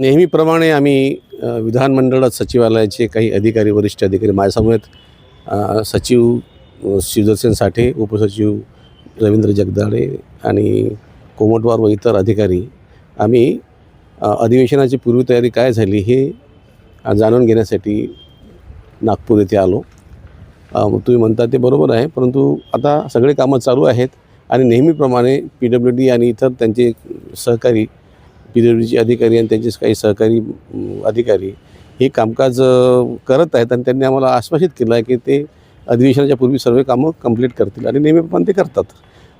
नेहमीप्रमाणे आम्ही विधानमंडळात सचिवालयाचे काही अधिकारी वरिष्ठ अधिकारी माझ्यासमवेत सचिव शिवदर्शन साठे उपसचिव रवींद्र जगदाळे आणि कोमटवार व इतर अधिकारी आम्ही अधिवेशनाची अधिवेशनाची पूर्वतयारी काय झाली हे जाणून घेण्यासाठी नागपूर येथे आलो. तुम्ही म्हणता ते बरोबर आहे परंतु आता सगळे कामं चालू आहेत आणि नेहमीप्रमाणे पी डब्ल्यू डी आणि इतर त्यांचे सहकारी पी डब्ल्यू डीचे अधिकारी आणि त्यांचे काही सहकारी अधिकारी हे कामकाज करत आहेत आणि त्यांनी आम्हाला आश्वासित केलं आहे की ते अधिवेशनाच्या पूर्वी सर्व कामं कंप्लीट करतील आणि नेहमीप्रमाणे ते करतात.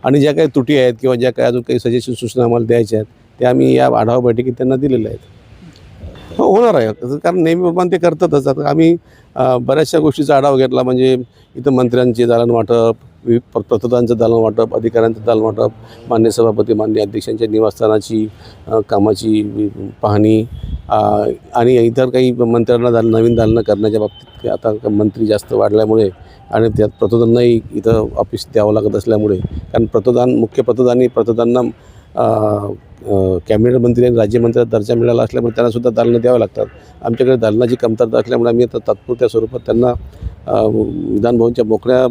आणि ज्या काही त्रुटी आहेत किंवा ज्या काही अजून काही सजेशन सूचना आम्हाला द्यायच्या आहेत त्या आम्ही या आढावा बैठकीत त्यांना दिलेल्या आहेत. हो होणार आहे. कारण नेहमीप्रमाणे ते करतातच. आता आम्ही बऱ्याचशा गोष्टीचा आढावा घेतला. म्हणजे इथं मंत्र्यांचे दालन वाटप वि प्रतदांचं प्रतोदांचं दालन वाटप अधिकाऱ्यांचं दालन वाटप मान्य सभापती मान्य अध्यक्षांच्या निवासस्थानाची कामाची पाहणी आणि इतर काही मंत्र्यांना दाल नवीन दालनं करण्याच्या बाबतीत आता मंत्री जास्त वाढल्यामुळे आणि त्यात प्रतोदांनाही इथं ऑफिस द्यावं लागत असल्यामुळे कारण प्रतोदान मुख्य प्रतोदानी प्रतोदांना कॅबिनेट मंत्री आणि राज्यमंत्र्याचा दर्जा मिळाला असल्यामुळे त्यांनासुद्धा दालनं द्यावं लागतात. आमच्याकडे दालनाची कमतरता असल्यामुळे आम्ही आता तात्पुरत्या स्वरूपात त्यांना विधानभवनच्या मोकळ्या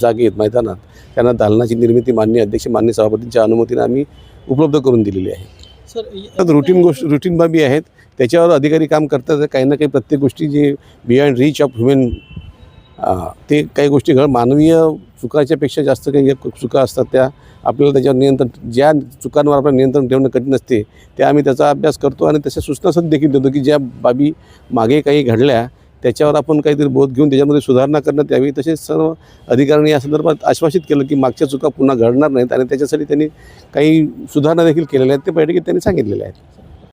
जागेत मैदानात त्यांना दालनाची निर्मिती मान्य अध्यक्ष मान्य सभापतींच्या अनुमतीने आम्ही उपलब्ध करून दिलेली आहे. सर रुटीन गोष्ट रुटीन बाबी आहेत. त्याच्यावर अधिकारी काम करतात काही ना काही प्रत्येक गोष्टी जे बियॉन्ड रीच ऑफ ह्युमन ते काही गोष्टी घड मानवीय चुकाच्यापेक्षा जास्त काही चुका असतात त्या आपल्याला त्याच्यावर नियंत्रण ज्या चुकांवर आपल्याला नियंत्रण ठेवणं कठीण असते त्या आम्ही त्याचा अभ्यास करतो आणि तशा सूचना सुद्धा देखील देतो की ज्या बाबी मागे काही घडल्या त्याच्यावर आपण काहीतरी बोध घेऊन त्याच्यामध्ये सुधारणा करण्यात यावी तसेच सर्व अधिकाऱ्यांनी या संदर्भात आश्वासित केलं की मागच्या चुका पुन्हा घडणार नाहीत आणि त्याच्यासाठी त्यांनी काही सुधारणा देखील केलेल्या आहेत ते बैठकीत त्यांनी सांगितलेल्या आहेत.